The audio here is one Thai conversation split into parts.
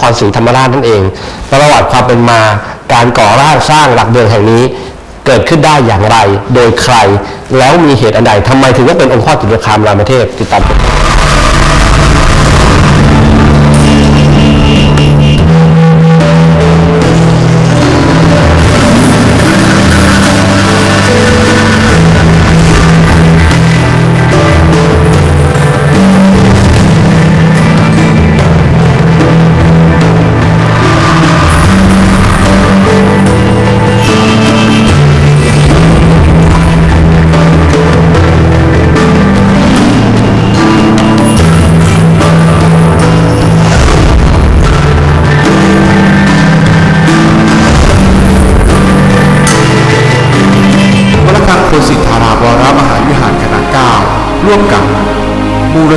ครศรีธรรมราชนั่นเองประวัติความเป็นมาการก่อร่างสร้างหลักเมืองแห่งนี้เกิดขึ้นได้อย่างไร โดยใคร แล้วมีเหตุอันใดทำไมถึงต้องเป็นองค์พ่อตุลคามรามเทพติดตามกัน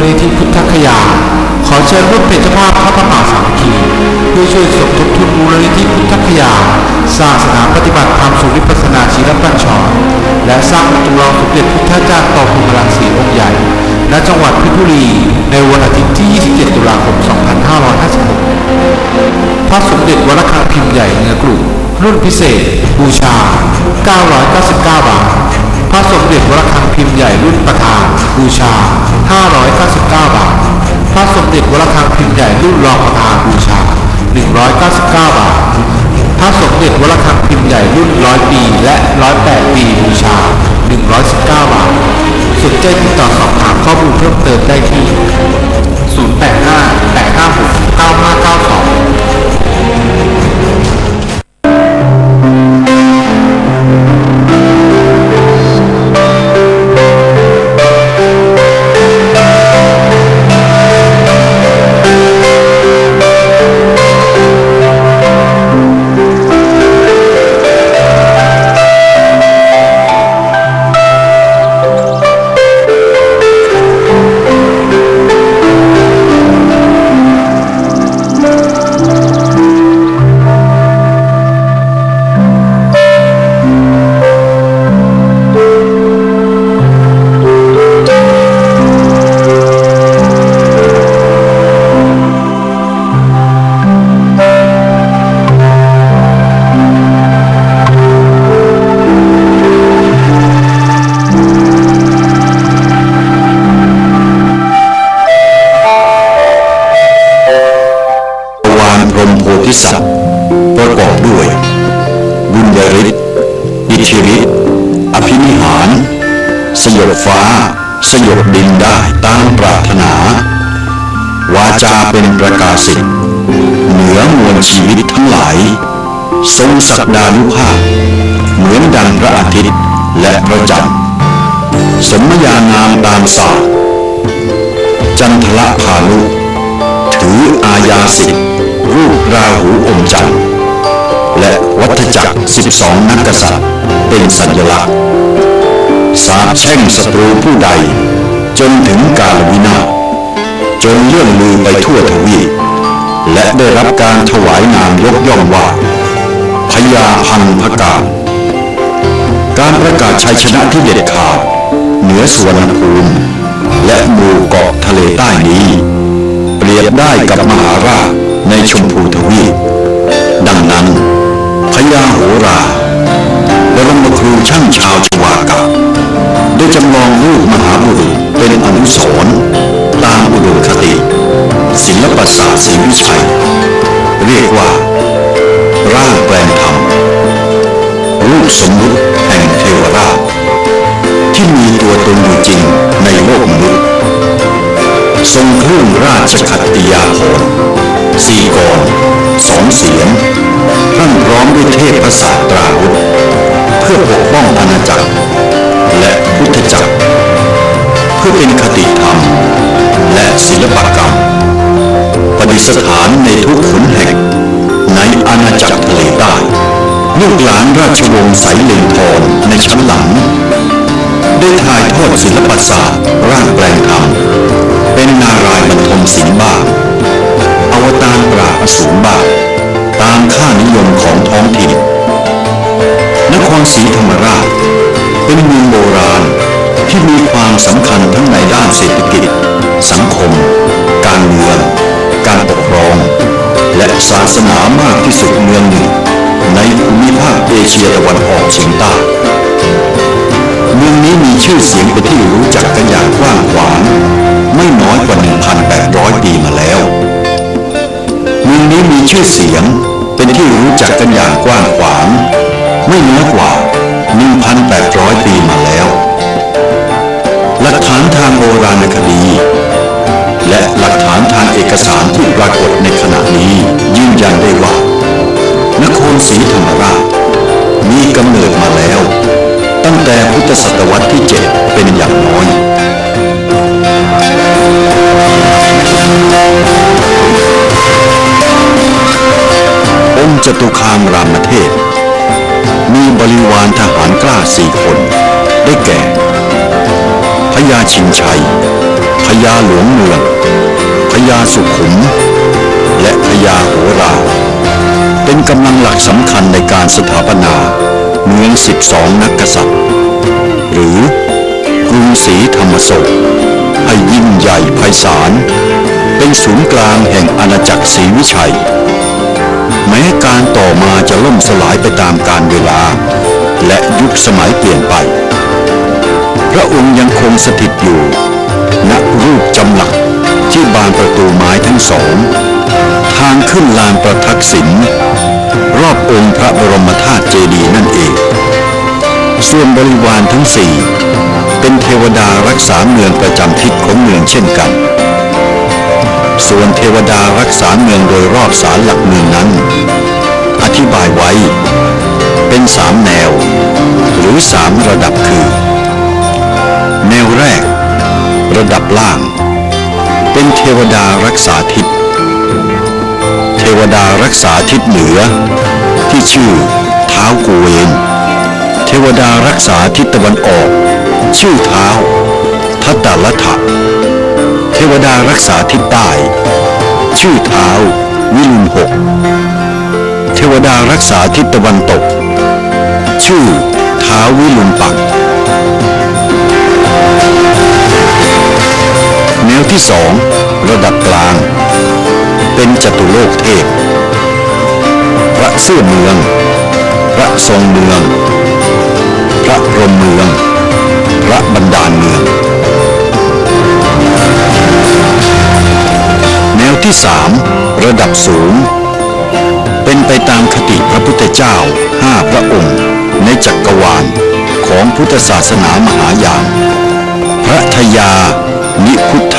นิธิพุทธคยา ขอเชิญร่วมเป็นเจ้าภาพพระประมาสามัคคีเพื่อช่วยสมทบทุนมูลนิธิพุทธคยา สร้างสถานปฏิบัติธรรมสุริปัสนาชีรปัญชรและสร้างจำลองสมเด็จพุทธเจ้าต่อภูมิรังสีองค์ใหญ่ณจังหวัดเพชรบุรี ในวันอาทิตย์ที่ 27 ตุลาคม 2556 พระสมเด็จวรคังพิมพ์ใหญ่เนื้อกรุรุ่นพิเศษ บูชา 999 บาท พระสมเด็จวรคังพิมพ์ใหญ่รุ่นประธานบูชา 599 บาท พระสมเด็จวรคังพิมพ์ใหญ่รุ่นรองประธานบูชา 199 บาท พระสมเด็จวรคังพิมพ์ใหญ่รุ่นร้อยปีและร้อยแปดปีบูชา 119 บาท สนใจติดต่อสอบถามข้อมูลเพิ่มเติมได้ที่ 085 856 9592 ชีวิตทั้งหลาย ทรงศักดานุภาพ เหมือนดังพระอาทิตย์และพระจันทร์สมญานามตามศาสตร์จันทละพานุถืออาญาสิทธิ์รูปราหูอมจันทร์และวัฏจักร 12 นักกษัตริย์ เป็นสัญลักษณ์ สาบแช่งศัตรูผู้ใด จนถึงกาลวินาศจนเลื่อนลือไปทั่วทวีป และได้รับการถวายนามยกย่องว่าพญาพันพการการประกาศชัยชนะที่เด็ดขาดเหนือสวรรณภูมิและหมู่เกาะทะเลใต้นี้ เปรียบได้กับมหาราชในชมพูทวีปดังนั้นพญาโหราบรมครูช่างชาวชวากะได้จำลองรูปมหาบุรุษเป็นอนุสรณ์ ศิลปศาสตร์ศรีวิชัย เรียกว่า ร่างแปลงธรรม รูปสมมุติแห่งเทวราช ที่มีตัวตนอยู่จริงในโลกมนุษย์ทรงเครื่องราชขัตติยาภรณ์สี่กรสองเสียงท่านพร้อมด้วยเทพศาสตราวุธ เพื่อปกป้องอาณาจักร และพุทธจักร เพื่อเป็นคติธรรม และศิลปกรรม ประดิษฐานในทุกขุนแห่ง ในอาณาจักรทะเลใต้ลูกหลานราชวงศ์ไสายเหลงทองในชั้นหลัง ได้ถ่ายทอดศิลปศาสตร์ร่างแปลงธรรม เป็นนารายณ์บรรทมศิลป์บ้างอวตารปราบอสูรบ้างตามค่านิยมของท้องถิ่นนครศรีธรรมราช เป็นเมืองโบราณที่มีความสำคัญทั้งในด้านเศรษฐกิจ สังคม การเมือง และศาสนามากที่สุดเมืองหนึ่ง ในภูมิภาคเอเชียตะวันออกเฉียงใต้เมืองนี้มีชื่อเสียงเป็นที่รู้จักกันอย่างกว้างขวางไม่น้อยกว่า 1,800 ปีมาแล้ว เมืองนี้มีชื่อเสียงเป็นที่รู้จักกันอย่างกว้างขวางไม่น้อยกว่า 1,800 ปีมาแล้ว หลักฐานทางโบราณคดี และหลักฐานทางเอกสารที่ปรากฏในขณะนี้ยืนยันได้ว่านครศรีธรรมราชมีกำเนิดมาแล้ว ตั้งแต่พุทธศตวรรษที่ 7 เป็นอย่างน้อย องค์จตุคามรามเทพมีบริวารทหารกล้าสี่คน ได้แก่พญาชิงชัยพญาหลวงเมือง พญาสุขุม และพญาโหรา เป็นกำลังหลักสำคัญในการสถาปนาเมืองสิบสองนักกษัตริย์ หรือกรุงศรีธรรมโศกให้ยิ่งใหญ่ไพศาล เป็นศูนย์กลางแห่งอาณาจักรศรีวิชัย แม้การต่อมาจะล่มสลายไปตามกาลเวลา และยุคสมัยเปลี่ยนไป พระองค์ยังคงสถิตอยู่ณรูปจำหลัก ที่บานประตูไม้ทั้งสอง ทางขึ้นลานประทักษิณรอบองค์พระบรมธาตุเจดีย์นั่นเอง ส่วนบริวารทั้งสี่เป็นเทวดารักษาเมืองประจำทิศของเมืองเช่นกัน ส่วนเทวดารักษาเมืองโดยรอบศาลหลักเมืองนั้น อธิบายไว้ เป็นสามแนว หรือสามระดับคือ แนวแรก ระดับล่าง เป็นเทวดารักษาทิศเทวดารักษาทิศเหนือ ที่ชื่อเท้ากุเวนเทวดารักษาทิศตะวันออก ชื่อเท้าทัตตาลัทะเทวดารักษาทิศใต้ ชื่อเท้าวิรุณหกเทวดารักษาทิศตะวันตก ชื่อเท้าวิรุณปัก แนวที่สองระดับกลาง เป็นจตุโลกเทพ พระเสื้อเมือง พระทรงเมือง พระรมเมือง พระบรรดาลเมือง แนวที่สามระดับสูง เป็นไปตามคติพระพุทธเจ้าห้าพระองค์ ในจักรวาลของพุทธศาสนามหายานพระทยา นิพุทธ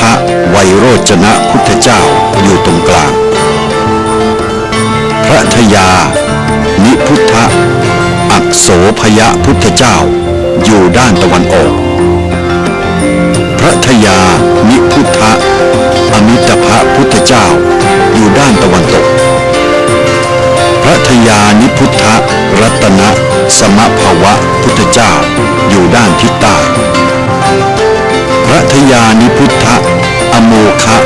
ไวยโรจนะพุทธเจ้าอยู่ตรงกลาง พระทยา นิพุทธอักโสพยพุทธเจ้า อยู่ด้านตะวันออก พระทยา นิพุทธอมิตภพุทธเจ้า อยู่ด้านตะวันตก พระทยานิพุทธรัตนะ สมภาวะพุทธเจ้า อยู่ด้านทิศใต้ ญาณิพุทธอโมคะ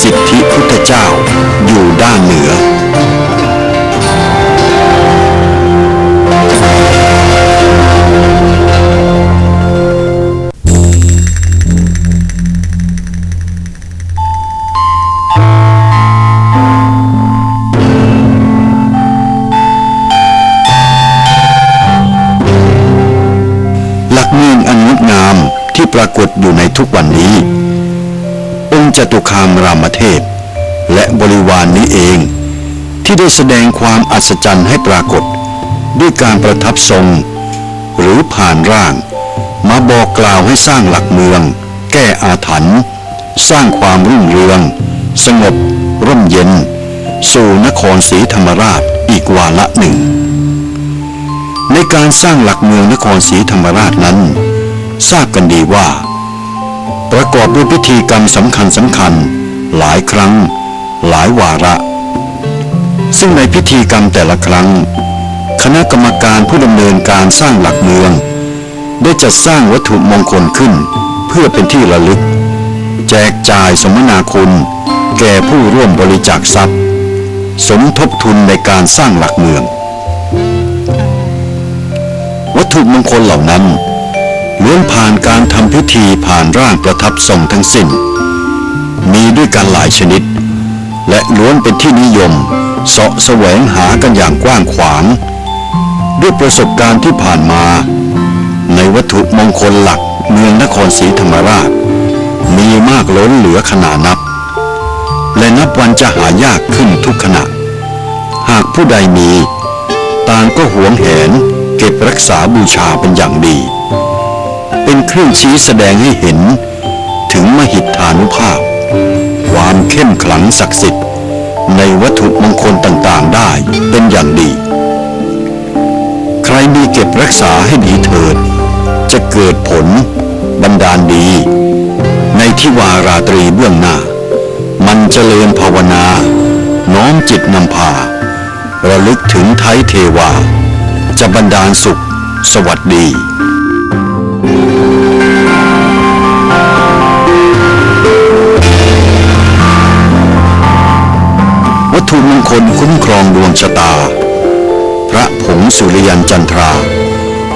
สิทธิพุทธเจ้า อยู่ด้านเหนือ จตุคามรามเทพ และบริวารนนี้เอง ที่ได้แสดงความอัศจรรย์ให้ปรากฏ ด้วยการประทับทรง หรือผ่านร่าง มาบอกกล่าวให้สร้างหลักเมือง แก้อาถรรพ์สร้างความรุ่งเรือง สงบ ร่มเย็น สู่นครศรีธรรมราชอีกวาระหนึ่ง ในการสร้างหลักเมืองนครศรีธรรมราชนั้น ทราบกันดีว่า ประกอบด้วยพิธีกรรมสำคัญสำคัญ หลายครั้ง หลายวาระ ซึ่งในพิธีกรรมแต่ละครั้ง คณะกรรมการผู้ดำเนินการสร้างหลักเมือง ได้จัดสร้างวัตถุมงคลขึ้น เพื่อเป็นที่ระลึก แจกจ่ายสมนาคุณ แก่ผู้ร่วมบริจาคทรัพย์ สมทบทุนในการสร้างหลักเมือง วัตถุมงคลเหล่านั้น ล้วนผ่านการทำพิธีผ่านร่างประทับทรงทั้งสิ้น มีด้วยกันหลายชนิด และล้วนเป็นที่นิยมเสาะแสวงหากันอย่างกว้างขวาง ด้วยประสบการณ์ที่ผ่านมา ในวัตถุมงคลหลักเมืองนครศรีธรรมราช มีมากล้นเหลือขนานับ และนับวันจะหายากขึ้นทุกขณะ หากผู้ใดมี ต่างก็หวงแหนเก็บรักษาบูชาเป็นอย่างดี เป็นเครื่องชี้แสดงให้เห็น ถึงมหิทธานุภาพ ความเข้มขลังศักดิ์สิทธิ์ ในวัตถุมงคลต่างๆได้เป็นอย่างดี ใครมีเก็บรักษาให้ดีเถิด จะเกิดผลบันดาลดี ในที่วาราตรีเบื้องหน้า มันเจริญภาวนา น้อมจิตนำพา ระลึกถึงไทยเทวา จะบันดาลสุข สวัสดี ถุมงคลคุ้มครองดวงชะตา พระผงสุริยันจันทรา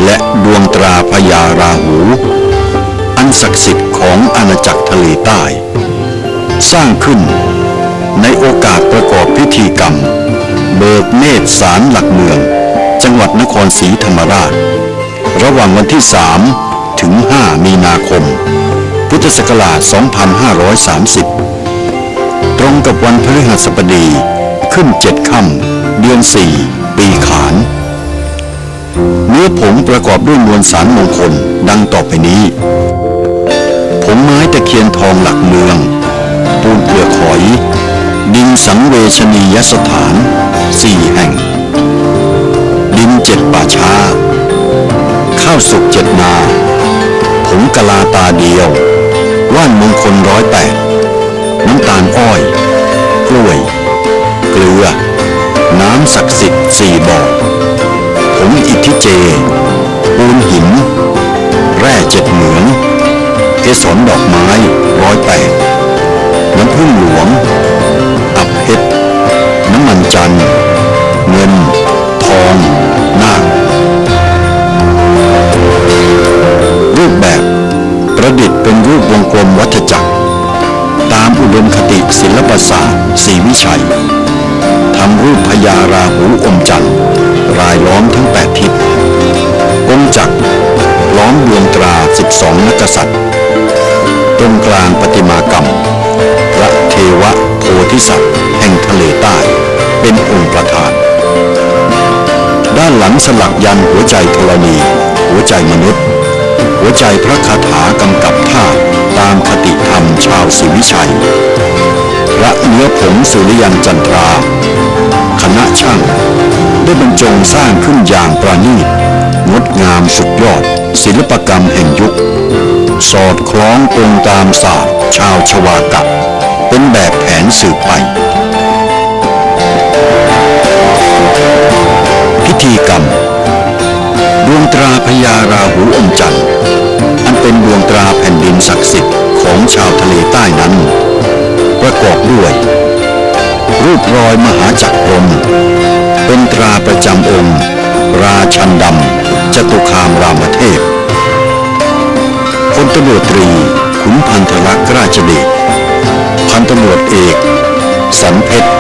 และดวงตราพญาราหู อันศักดิ์สิทธิ์ของอาณาจักรทะเลใต้ สร้างขึ้นในโอกาสประกอบพิธีกรรม เบิกเนตรสารหลักเมือง จังหวัดนครศรีธรรมราช ระหว่างวันที่ 3 ถึง 5 มีนาคม พุทธศักราช 2530 ตรงกับวันพฤหัสบดี ขึ้นเจ็ดค่ำเดือน4ปีขาน เนื้อผงประกอบด้วยมวลสารมงคลดังต่อไปนี้ ผงไม้ตะเคียนทองหลักเมือง ปูนเปลือกหอย ดินสังเวชนียสถานสี่แห่ง ดินเจ็ดป่าช้า ข้าวสุกเจ็ดนา ผงกะลาตาเดียว ว่านมงคลร้อยแปดน้ำตาลอ้อย กล้วย ศักดิ์สิทธิ์สี่บ่อผงอิทธิเจ ปูนหิน แร่เจ็ดเหมืองเกสรดอกไม้ร้อยแปดน้ำผึ้งหลวง อับเพชรน้ำมันจันทร์เงิน ทองนาครูปแบบประดิษฐ์เป็นรูปวงกลมวัฏจักร ตามอุดมคติศิลปศาสตร์ศรีวิชัย ทำรูปพญาราหูอมจันทร์รายล้อมทั้งแปดทิศองค์จักรล้อมดวงตรา12นักษัตริย์ ตรงกลางประติมากรรม พระเทวะโพธิสัตว์แห่งทะเลใต้เป็นองค์ประธาน ด้านหลังสลักยันหัวใจธรณี หัวใจมนุษย์ หัวใจพระคาถากำกับท่าตามคติธรรมชาวศรีวิชัย พระเนื้อผงสุริยันจันทรา คณะช่าง ได้บรรจงสร้างขึ้นอย่างประณีตงดงามสุดยอด ศิลปกรรมแห่งยุค สอดคล้องตรงตามศาสตร์ชาวชวากะ เป็นแบบแผนสืบไป พิธีกรรม ดวงตราพญาราหูอมจันทร์อันเป็นดวงตราแผ่นดินศักดิ์สิทธิ์ของชาวทะเลใต้นั้น ประกอบด้วย รูปรอยมหาจักรพรมเป็นตราประจำองค์ ราชันดำจตุคามรามเทพพลตำรวจตรี ขุนพันธลักษ์ราชเดชพันตำรวจเอก สันเพชร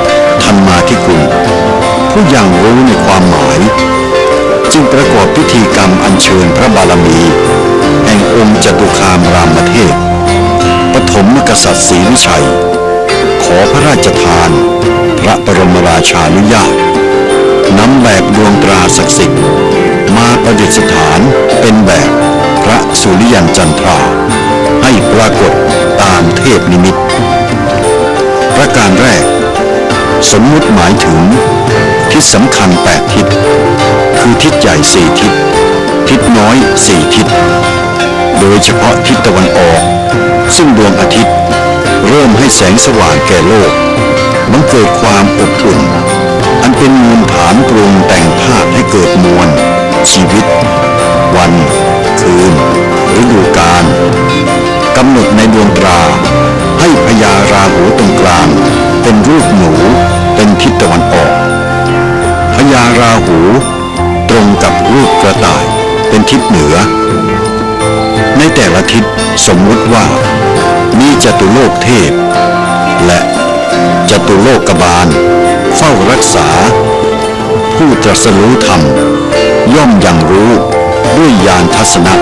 ธรรมาธิกุลผู้ยังรู้ในความหมาย จึงประกอบพิธีกรรมอัญเชิญพระบารมี แห่งองค์จตุคามรามเทพปฐมกษัตริย์ศรีวิชัย ขอพระราชทาน ระบรมราชานุญาตนำแบบดวงตราศักดิ์สิทธิ์มาประดิษฐานเป็นแบบพระสุริยันจันทรา ให้ปรากฏตามเทพนิมิตประการแรก สมมุติหมายถึง ทิศสำคัญแปดทิศ คือทิศใหญ่สี่ทิศ ทิศน้อยสี่ทิศ โดยเฉพาะทิศตะวันออก ซึ่งดวงอาทิตย์ เริ่มให้แสงสว่างแก่โลก มันเกิดความอบอุ่น อันเป็นมูลฐานปรุงแต่งธาตุให้เกิดมวล ชีวิต วัน คืนฤดูกาลกำหนดในดวงตรา ให้พญาราหูตรงกลาง เป็นรูปหนูเป็นทิศตะวันออกพญาราหูตรงกับรูปกระต่ายเป็นทิศเหนือ ในแต่ละทิศสมมุติว่า มีจตุโลกเทพ และ จตุโลกบาล เฝ้ารักษา ผู้ตรัสรู้ธรรม ย่อมยังรู้ด้วยญาณทัศนะ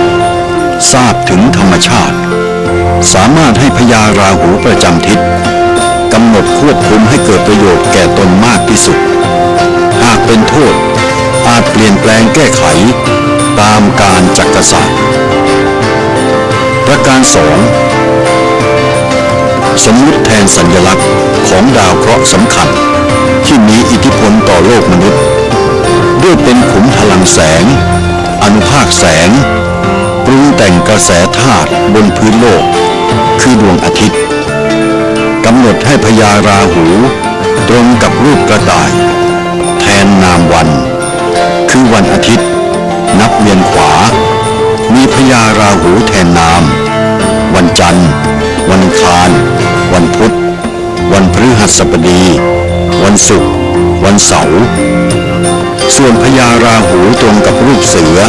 ทราบถึงธรรมชาติ สามารถให้พญาราหูประจำทิศกำหนดควบคุมให้เกิดประโยชน์แก่ตนมากที่สุด หากเป็นโทษ อาจเปลี่ยนแปลงแก้ไข ตามการจักรศาสตร์ประการสอง สมมุติแทนสัญลักษณ์ของดาวเคราะห์สำคัญ ที่มีอิทธิพลต่อโลกมนุษย์ ด้วยเป็นขุมพลังแสง อนุภาคแสง ปรุงแต่งกระแสธาตุบนพื้นโลก คือดวงอาทิตย์กำหนดให้พญาราหู ตรงกับรูปกระต่าย แทนนามวัน คือวันอาทิตย์ นับเวียนขวา มีพญาราหูแทนนาม วันจันทร์ วันอังคาร วันพุธ วันพฤหัสบดี วันศุกร์ วันเสาร์ ส่วนพญาราหูตรงกับรูปเสือ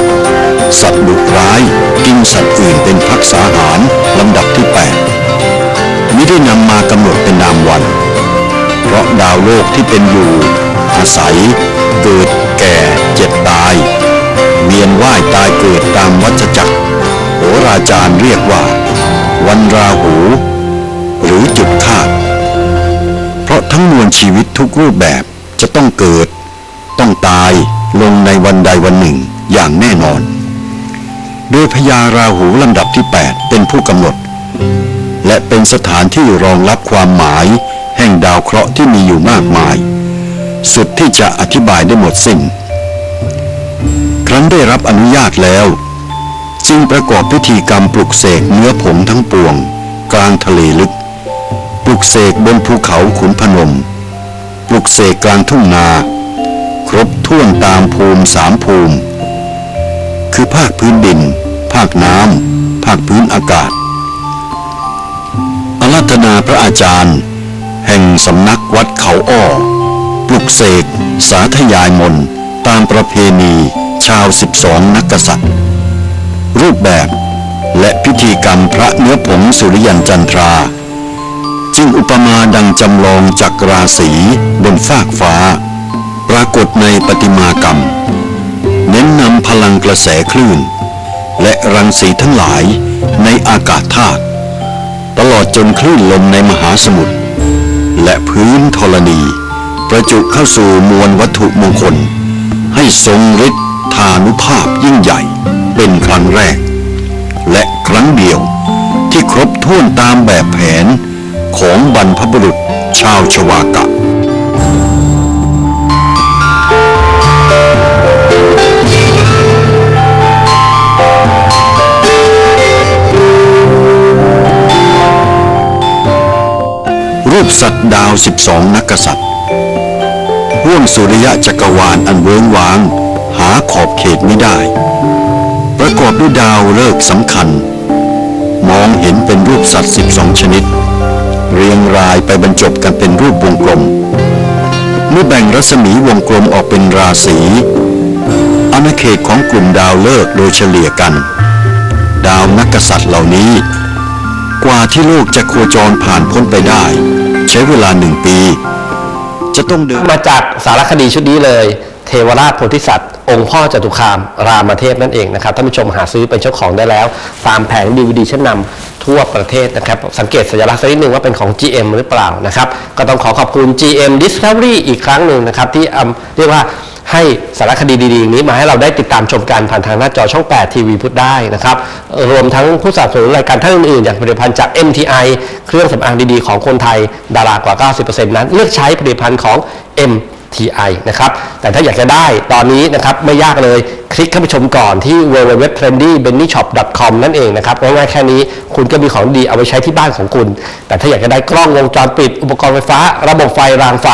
สัตว์ดุร้าย กินสัตว์อื่นเป็นพักษาหารลำดับที่แปดมิได้นำมากำหนดเป็นนามวัน เพราะดาวโลกที่เป็นอยู่ อาศัย เกิด แก่ เจ็บตาย เวียนว่ายตายเกิดตามวัฏจักรโหราจารย์เรียกว่า วันราหู หรือจุดคาด เพราะทั้งมวลชีวิตทุกรูปแบบจะต้องเกิด ต้องตายลงในวันใดวันหนึ่งอย่างแน่นอน โดยพญาราหูลำดับที่ 8 เป็นผู้กำหนด และเป็นสถานที่รองรับความหมาย แห่งดาวเคราะห์ที่มีอยู่มากมาย สุดที่จะอธิบายได้หมดสิ้น ครั้นได้รับอนุญาตแล้ว จึงประกอบพิธีกรรมปลุกเสกเนื้อผงทั้งปวง กลางทะเลลึก ลุกเสกบนภูเขาขุนพนม ปลุกเสกกลางทุ่งนา ครบถ้วนตามภูมิสามภูมิ คือภาคพื้นดิน ภาคน้ำภาคพื้นอากาศอารัธนาพระอาจารย์ แห่งสำนักวัดเขาอ้อ ปลุกเสกสาธยายมนตามประเพณีชาวสิบสองนักกษัตริย์ รูปแบบและพิธีกรรมพระเนื้อผงสุริยันจันทรา จึงอุปมาดังจำลองจักรราศีบนฟากฟ้า ปรากฏในประติมากรรม เน้นนำพลังกระแสคลื่น และรังสีทั้งหลายในอากาศธาตุตลอดจนคลื่นลมในมหาสมุทรและพื้นธรณี ประจุเข้าสู่มวลวัตถุมงคล ให้ทรงฤทธานุภาพยิ่งใหญ่เป็นครั้งแรก และครั้งเดียวที่ครบถ้วนตามแบบแผน ของบรรพบุรุษชาวชวากะ รูปสัตว์ดาว 12 นักกษัตริย์ห่วงสุริยะจักรวาลอันเวิ้งว้าง หาขอบเขตไม่ได้ ประกอบด้วยดาวฤกษ์สำคัญ มองเห็นเป็นรูปสัตว์ 12 ชนิด เรียงรายไปบรรจบกันเป็นรูปวงกลม เมื่อแบ่งรัศมีวงกลมออกเป็นราศีอาณาเขตของกลุ่มดาวฤกษ์โดยเฉลี่ยกัน ดาวนักกษัตริย์เหล่านี้ กว่าที่โลกจะโคจรผ่านพ้นไปได้ ใช้เวลาหนึ่งปี จะต้องเดินมาจากสารคดีชุดนี้เลย เทวราชโพธิสัตว์ องค์พ่อจตุคามรามเทพนั่นเองนะครับท่านผู้ชมหาซื้อเป็นเจ้าของได้แล้ว ตามแผงดีวดีชั้นนำ ทั่วประเทศนะครับ สังเกตสัญลักษณ์สักนิดหนึ่งว่าเป็นของ GM หรือเปล่านะครับ ก็ต้องขอขอบคุณ GM Discovery อีกครั้งหนึ่งนะครับ ที่เรียกว่าให้สารคดีดีๆนี้มาให้เราได้ติดตามชมกันผ่านทางหน้าจอช่อง 8 ทีวีพุทได้นะครับ รวมทั้งผู้สนับสนุนรายการท่านอื่นๆ อย่างผลิตภัณฑ์จาก MTI เครื่องสำอางดีๆของคนไทย ดารากว่า 90%นั้น เลือกใช้ผลิตภัณฑ์ของ M TI นะครับ แต่ถ้าอยากจะได้ตอนนี้นะครับไม่ยากเลย คลิกเข้าไปชมก่อนที่ www.trendybennyshop.com นั่นเองนะครับง่ายๆแค่นี้คุณก็มีของดีเอาไปใช้ที่บ้านของคุณ แต่ถ้าอยากจะได้กล้องวงจรปิด อุปกรณ์ไฟฟ้า ระบบไฟรางไฟ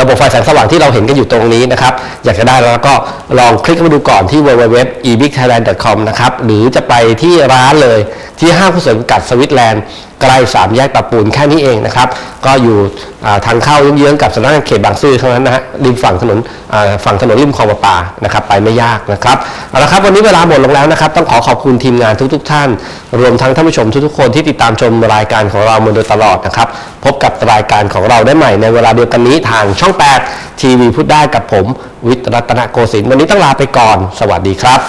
ระบบไฟแสงสว่างที่เราเห็นกันอยู่ตรงนี้นะครับ อยากจะได้แล้วก็ลองคลิกเข้าไปดูก่อนที่ www.ebigthailand.com นะครับหรือจะไปที่ร้านเลยที่ห้างผู้สริมกัดสวิตแลนด์ ใกล้สามแยกปะปูนแค่นี้เองนะครับ ก็อยู่ทางเข้าเยื้องกับสำนักงานเขตบางซื่อเท่านั้นนะฮะริมฝั่งถนนฝั่งถนนริมคลองประปานะครับ ไปไม่ยากนะครับเอาละครับวันนี้เวลาหมดลงแล้วนะครับ ต้องขอขอบคุณทีมงานทุกๆท่าน รวมทั้งท่านผู้ชมทุกๆคนที่ติดตามชมรายการของเรามาโดยตลอดนะครับ พบกับรายการของเราได้ใหม่ในเวลาเดียวกันนี้ทางช่อง 8 ทีวีพูดได้กับผม วิทย์รัตนโกสินทร์วันนี้ต้องลาไปก่อน สวัสดีครับ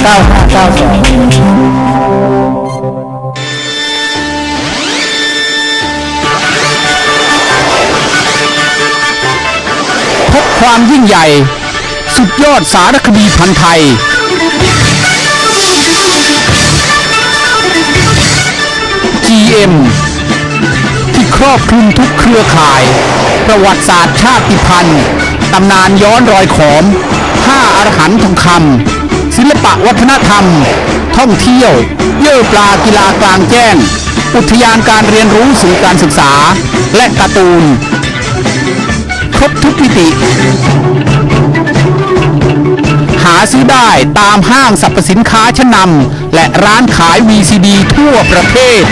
9 5 9 2พบความยิ่งใหญ่ สุดยอดสารคดีพันธ์ไทย GM ที่ครอบคลุมทุกเครือข่าย ประวัติศาสตร์ชาติพันธุ์ตำนานย้อนรอยขอมห้าอรหันต์ทองคำ ศิลปะวัฒนธรรม ท่องเที่ยว เยื่อปลากีฬากลางแจ้ง อุทยานการเรียนรู้สื่อการศึกษา และการ์ตูน ครบทุกมิติ หาซื้อได้ตามห้างสรรพสินค้าชั้นนำและร้านขาย VCD ทั่วประเทศ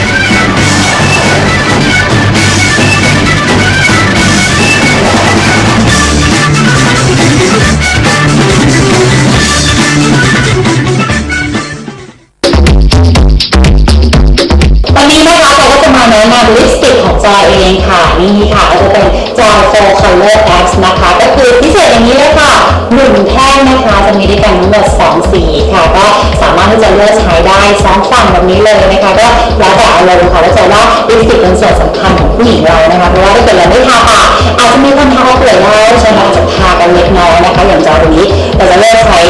จอยเองค่ะนี่ค่ะก็จะเป็นจอยโฟล์คัลเลอร์แอนะคะ ก็คือพิเศษอย่างนี้เลยค่ะหนึ่งแท่งนะคะจะมีด้วยกันทั้งหมดสองสีค่ะ ก็สามารถที่จะเลือกใช้ได้สองฝั่งแบบนี้เลยนะคะ ก็แล้วแต่อารมณ์ค่ะว่าจะว่าลิปสติกเป็นส่วนสำคัญของผู้หญิงเรานะคะเพราะว่าถ้าเกิดเราไม่ทาปากอาจจะมีคนทาเปลือยได้ใช่ไหมอาจจะทากันเล็กน้อยนะคะ อย่างจอยตัวนี้เราจะเลือกใช้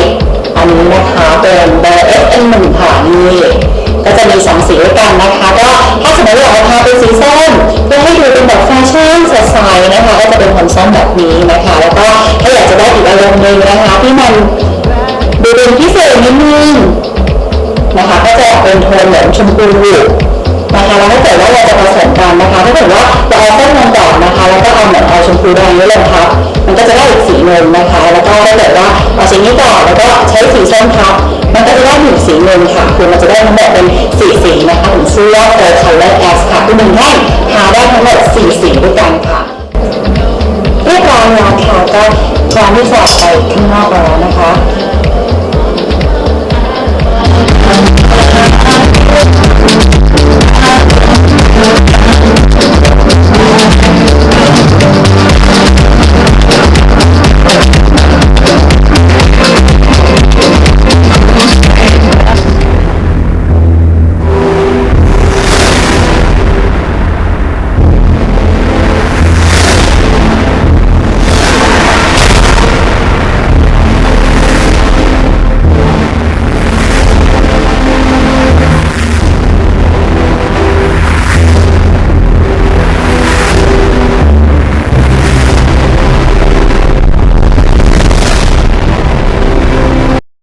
อันนี้นะคะเป็นเบอร์ FN1 ค่ะนี่ก็จะมีสองสีด้วยกันนะคะ ก็ถ้าสมมติเราเอาทาเป็นสีส้ม ชั่นสดใสนะคะก็จะเป็นผลส้มแบบนี้นะคะแล้วก็ถ้าอยากจะได้อีกอารมณ์หนึ่งนะคะที่มันดูเป็นพิเศษนิดนึงนะคะก็จะออกเป็นโทนเหลืองชมพูนะคะแล้วถ้าเกิดว่าเราจะผสมกันนะคะถ้าเกิดว่าเราเอาส้มลงก่อนนะคะ แล้วก็เอาเหมือนเอาชมพูแดงนี้ลงทับมันก็จะได้อีกสีหนึ่งนะคะ แล้วก็ถ้าเกิดว่าเอาสีนี้ก่อแล้วก็ใช้สีส้มทับ มันก็จะได้หนึ่งสีหนึ่งค่ะคือมันจะได้ทั้งหมดเป็นสี่สีนะคะถึงชื่อว่า Color S ค่ะคือหนึ่งแท่งหาได้ทั้งหมดสี่สีด้วยกันค่ะเรียบร้อยแล้วค่ะก็พร้อมที่จะไปข้างนอกแล้วนะคะ